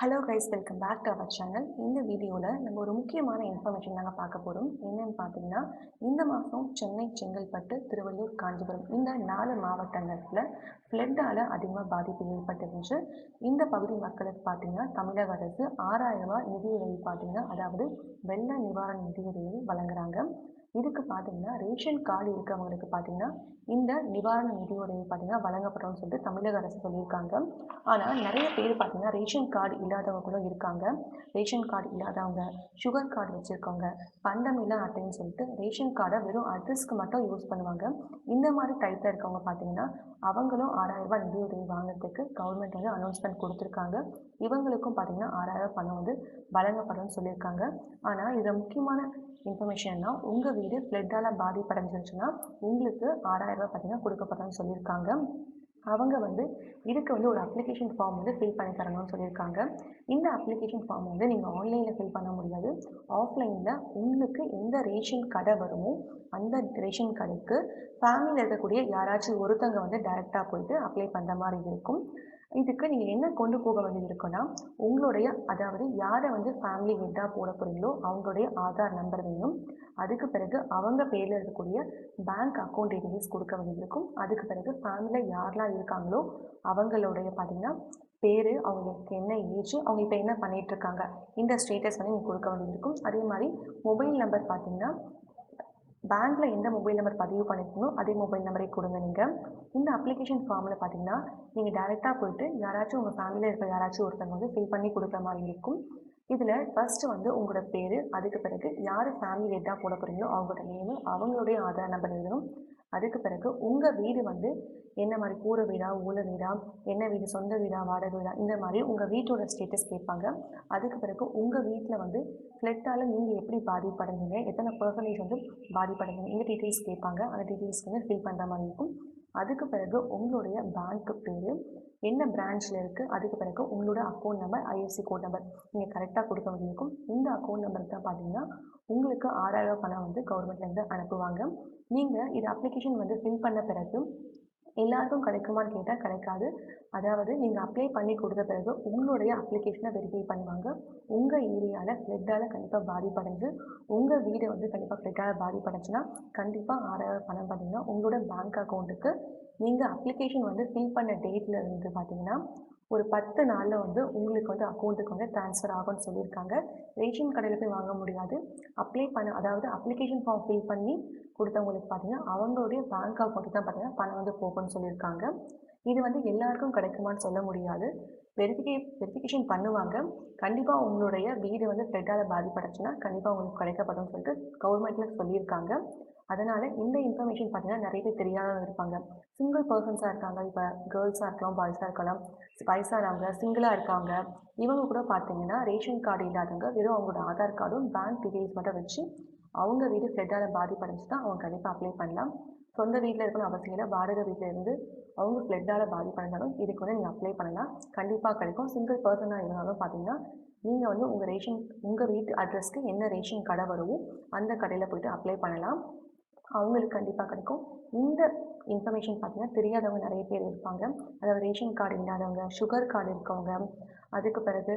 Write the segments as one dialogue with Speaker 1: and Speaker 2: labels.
Speaker 1: Hello guys welcome back to our channel இந்த வீடியோவில் நம்ம ஒரு முக்கியமான இன்ஃபர்மேஷன் நாங்கள் பார்க்க போகிறோம் என்னென்னு பார்த்தீங்கன்னா இந்த மாதம் சென்னை செங்கல்பட்டு திருவள்ளூர் காஞ்சிபுரம் இந்த நாலு மாவட்டங்களில் ஃப்ளட்டால் அதிகமாக பாதிப்பு ஏற்பட்டிருந்துச்சு. இந்த பகுதி மக்களுக்கு பார்த்தீங்கன்னா தமிழக அரசு ஆறாயிரம் ரூபாய் நிதியுதவி பார்த்தீங்கன்னா அதாவது வெள்ள நிவாரண நிதியுதவி வழங்குறாங்க. இதுக்கு பார்த்தீங்கன்னா ரேஷன் கார்டு இருக்கவங்களுக்கு பார்த்தீங்கன்னா இந்த நிவாரண நிதி உதவி பார்த்தீங்கன்னா வழங்கப்படும்னு சொல்லிட்டு தமிழக அரசு சொல்லியிருக்காங்க. ஆனால் நிறைய பேர் பார்த்தீங்கன்னா ரேஷன் கார்டு இல்லாதவங்க கூட இருக்காங்க. ரேஷன் கார்டு இல்லாதவங்க சுகர் கார்டு வச்சுருக்கவங்க பண்டமில்லா அட்டைன்னு சொல்லிட்டு ரேஷன் கார்டை வெறும் அட்ரஸ்க்கு மட்டும் யூஸ் பண்ணுவாங்க. இந்த மாதிரி டைப்பில் இருக்கவங்க பார்த்தீங்கன்னா அவங்களும் ஆறாயிரம் ரூபாய் நிதி உதவி வாங்குறதுக்கு கவர்மெண்ட் வந்து அனௌன்ஸ்மெண்ட் கொடுத்துருக்காங்க. இவங்களுக்கும் பார்த்தீங்கன்னா ஆறாயிரம் பணம் வந்து வழங்கப்படும்னு சொல்லியிருக்காங்க. ஆனால் இதில் முக்கியமான இன்ஃபர்மேஷன்னா உங்கள் வீடு ஃப்ளட்டால் பாதிப்படைஞ்சிருச்சுன்னா உங்களுக்கு ஆறாயிரம் ரூபாய் பார்த்தீங்கன்னா கொடுக்கப்படுறோம்னு சொல்லியிருக்காங்க. அவங்க வந்து இதுக்கு வந்து ஒரு அப்ளிகேஷன் ஃபார்ம் வந்து ஃபில் பண்ணி தரணும்னு சொல்லியிருக்காங்க. இந்த அப்ளிகேஷன் ஃபார்ம் வந்து நீங்கள் ஆன்லைனில் ஃபில் பண்ண முடியாது. ஆஃப்லைனில் உங்களுக்கு எந்த ரேஷன் கடை வருமோ அந்த ரேஷன் கடைக்கு ஃபேமிலியில் இருக்கக்கூடிய யாராச்சும் ஒருத்தங்க வந்து டைரெக்டாக போயிட்டு அப்ளை பண்ணுற மாதிரி இருக்கும். இதுக்கு நீங்கள் என்ன கொண்டு போக வேண்டியது இருக்குன்னா உங்களுடைய அதாவது யாரை வந்து ஃபேமிலி ஹெட்டாக போட போகிறீங்களோ அவங்களுடைய ஆதார் நம்பர் வேணும். அதுக்கு பிறகு அவங்க பேரில் இருக்கக்கூடிய பேங்க் அக்கௌண்ட் டீட்டெயில்ஸ் கொடுக்க வேண்டியது இருக்கும். அதுக்கு பிறகு ஃபேமிலியில் யாரெல்லாம் இருக்காங்களோ அவங்களுடைய பார்த்தீங்கன்னா பேர் அவங்களுக்கு என்ன ஏஜ் அவங்க இப்போ என்ன பண்ணிகிட்ருக்காங்க இந்த ஸ்டேட்டஸ் வந்து நீங்கள் கொடுக்க வேண்டியது இருக்கும். அதே மாதிரி மொபைல் நம்பர் பார்த்திங்கன்னா பேங்க்கில் எந்த மொபைல் நம்பர் பதிவு பண்ணியிருக்கீங்களோ அதே மொபைல் நம்பரை கொடுங்க நீங்கள் இந்த அப்ளிகேஷன் ஃபார்மில் பார்த்தீங்கன்னா நீங்கள் டேரெக்டாக போயிட்டு யாராச்சும் உங்கள் ஃபேமிலியில் இருக்கிற யாராச்சும் ஒருத்தவங்க வந்து ஃபில் பண்ணி கொடுக்குற மாதிரி இருக்கும். இதில் ஃபஸ்ட்டு வந்து உங்களோட பேர் அதுக்கு பிறகு யார் ஃபேமிலி ஹெட்டாக போட போகிறீங்களோ அவங்களோட நேமு அவங்களுடைய ஆதார் நம்பர் எழுதணும். அதுக்கு பிறகு உங்கள் வீடு வந்து என்ன மாதிரி கூரை வீடா ஊழ வீடா என்ன வீடு சொந்த வீடா வாடகை வீடா இந்த மாதிரி உங்கள் வீட்டோட ஸ்டேட்டஸ் கேட்பாங்க. அதுக்கு பிறகு உங்கள் வீட்டில் வந்து ஃப்ளட்டால் நீங்கள் எப்படி பாதிப்படைஞ்சீங்க எத்தனை பர்சன்டேஜ் வந்து பாதிப்படைஞ்சீங்க இந்த டீட்டெயில்ஸ் கேட்பாங்க. அந்த டீட்டெயில்ஸ் வந்து ஃபில் பண்ணுற மாதிரி இருக்கும். அதுக்கு பிறகு உங்களுடைய பேங்க்கு பேர் என்ன பிரான்ச்சில் இருக்குது அதுக்கு பிறகு உங்களோட account number IFSC code number நீங்கள் கரெக்டாக கொடுக்க வேண்டியிருக்கும். இந்த அக்கௌண்ட் நம்பருக்கு தான் பார்த்தீங்கன்னா உங்களுக்கு ஆறாயிரம் பணம் வந்து கவர்மெண்ட்லேருந்து அனுப்புவாங்க. நீங்கள் இது அப்ளிகேஷன் வந்து ஃபில் பண்ண பிறகு எல்லாருக்கும் கிடைக்குமான்னு கேட்டால் கிடைக்காது. அதாவது நீங்கள் அப்ளை பண்ணி கொடுத்த பிறகு உங்களுடைய அப்ளிகேஷனை வெரிஃபை பண்ணுவாங்க. உங்கள் ஏரியாவில் ஃப்ளட்டால் கண்டிப்பாக பாதிப்படைஞ்சு உங்கள் வீடு வந்து கண்டிப்பாக ஃப்ளட்டால் பாதிப்படைஞ்சுன்னா கண்டிப்பாக ஆறாயிரம் பணம் பார்த்தீங்கன்னா உங்களோட பேங்க் அக்கௌண்ட்டுக்கு நீங்கள் அப்ளிகேஷன் வந்து ஃபில் பண்ண டேட்டில் இருந்து பார்த்தீங்கன்னா ஒரு பத்து நாளில் வந்து உங்களுக்கு வந்து அக்கௌண்ட்டுக்கு வந்து ட்ரான்ஸ்ஃபர் ஆகும்னு சொல்லியிருக்காங்க. ரேஷன் கடையில் போய் வாங்க முடியாது. அப்ளை பண்ண அதாவது அப்ளிகேஷன் ஃபார்ம் ஃபில் பண்ணி கொடுத்தவங்களுக்கு பார்த்தீங்கன்னா அவங்களுடைய பேங்க் அக்கௌண்ட்டுக்கு தான் பார்த்தீங்கன்னா பணம் வந்து போகும்னு சொல்லியிருக்காங்க. இது வந்து எல்லாருக்கும் கிடைக்குமான்னு சொல்ல முடியாது. வெரிஃபிகே வெரிஃபிகேஷன் பண்ணுவாங்க. கண்டிப்பாக உங்களுடைய வீடு வந்து ஃப்ளட்டால் பாதிப்படைச்சுன்னா கண்டிப்பாக உங்களுக்கு கிடைக்கப்படும் சொல்லிட்டு கவர்மெண்ட்டில் சொல்லியிருக்காங்க. அதனால் இந்த இன்ஃபர்மேஷன் பார்த்தீங்கன்னா நிறைய பேர் தெரியாதவங்க இருப்பாங்க. சிங்கிள் பர்சன்ஸாக இருக்காங்க. இப்போ கேர்ள்ஸாக இருக்கலாம் பாய்ஸாக இருக்கலாம் வயசானவங்க சிங்கிளாக இருக்காங்க இவங்க கூட பார்த்தீங்கன்னா ரேஷன் கார்டு இல்லாதவங்க வெறும் அவங்களோட ஆதார் கார்டும் பேங்க் டீட்டெயில்ஸ் மட்டும் வச்சு அவங்க வீடு ஃப்ளட்டால் பாதிப்படைஞ்சு தான் அவங்க கண்டிப்பாக அப்ளை பண்ணலாம். சொந்த வீட்டில் இருக்கணும் அவசியம் இல்லை வாடகை வீட்டில் இருந்து அவங்க ஃப்ளட்டால் பாதிப்படைஞ்சாலும் இதுக்கு வந்து நீங்கள் அப்ளை பண்ணலாம். கண்டிப்பாக கிடைக்கும். சிங்கிள் பர்சனாக இருந்தாலும் பார்த்தீங்கன்னா நீங்கள் வந்து உங்கள் ரேஷன் உங்கள் வீட்டு அட்ரஸ்க்கு என்ன ரேஷன் கடை வருமோ அந்த கடையில் போய்ட்டு அப்ளை பண்ணலாம். அவங்களுக்கு கண்டிப்பாக கிடைக்கும். இந்த இன்ஃபர்மேஷன் பார்த்தீங்கன்னா தெரியாதவங்க நிறைய பேர் இருப்பாங்க. அதாவது ரேஷன் கார்டு இல்லாதவங்க சுகர் கார்டு இருக்கவங்க அதுக்கு பிறகு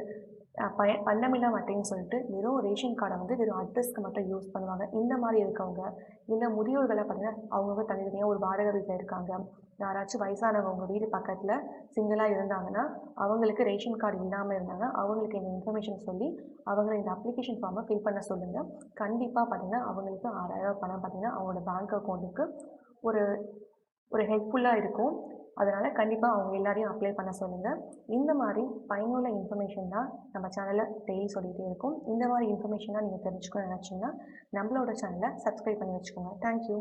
Speaker 1: பய பண்டமில்லா அட்டைன்னு சொல்லிட்டு வெறும் ரேஷன் கார்டை வந்து வெறும் அட்ரஸ்க்கு மட்டும் யூஸ் பண்ணுவாங்க. இந்த மாதிரி இருக்கவங்க இல்லை முதியோர்களை பார்த்தீங்கன்னா அவங்கவுங்க தனித்தனியாக ஒரு வாடகை வீட்டில் இருக்காங்க. யாராச்சும் வயசானவங்க உங்கள் வீடு பக்கத்தில் சிங்கிளாக இருந்தாங்கன்னா அவங்களுக்கு ரேஷன் கார்டு இல்லாமல் இருந்தாங்க அவங்களுக்கு இந்த இன்ஃபர்மேஷன் சொல்லி அவங்களை இந்த அப்ளிகேஷன் ஃபார்மை ஃபில் பண்ண சொல்லுங்கள் கண்டிப்பாக பார்த்தீங்கன்னா அவங்களுக்கு ஆறாயிரம் பணம் பார்த்தீங்கன்னா அவங்களோட பேங்க் அக்கௌண்ட்டுக்கு ஒரு ஒரு ஹெல்ப்ஃபுல்லாக இருக்கும். அதனால் கண்டிப்பாக அவங்க எல்லாரையும் அப்ளை பண்ண சொல்லுங்கள் இந்த மாதிரி பயனுள்ள இன்ஃபர்மேஷன் தான் நம்ம சேனலில் டெய்லி சொல்லிகிட்டே இருக்கும். இந்த மாதிரி இன்ஃபர்மேஷனாக நீங்கள் தெரிஞ்சுக்கணும்னு நினச்சிங்கன்னா நம்மளோட சேனலை சப்ஸ்கிரைப் பண்ணி வச்சுக்கோங்க. தேங்க்யூ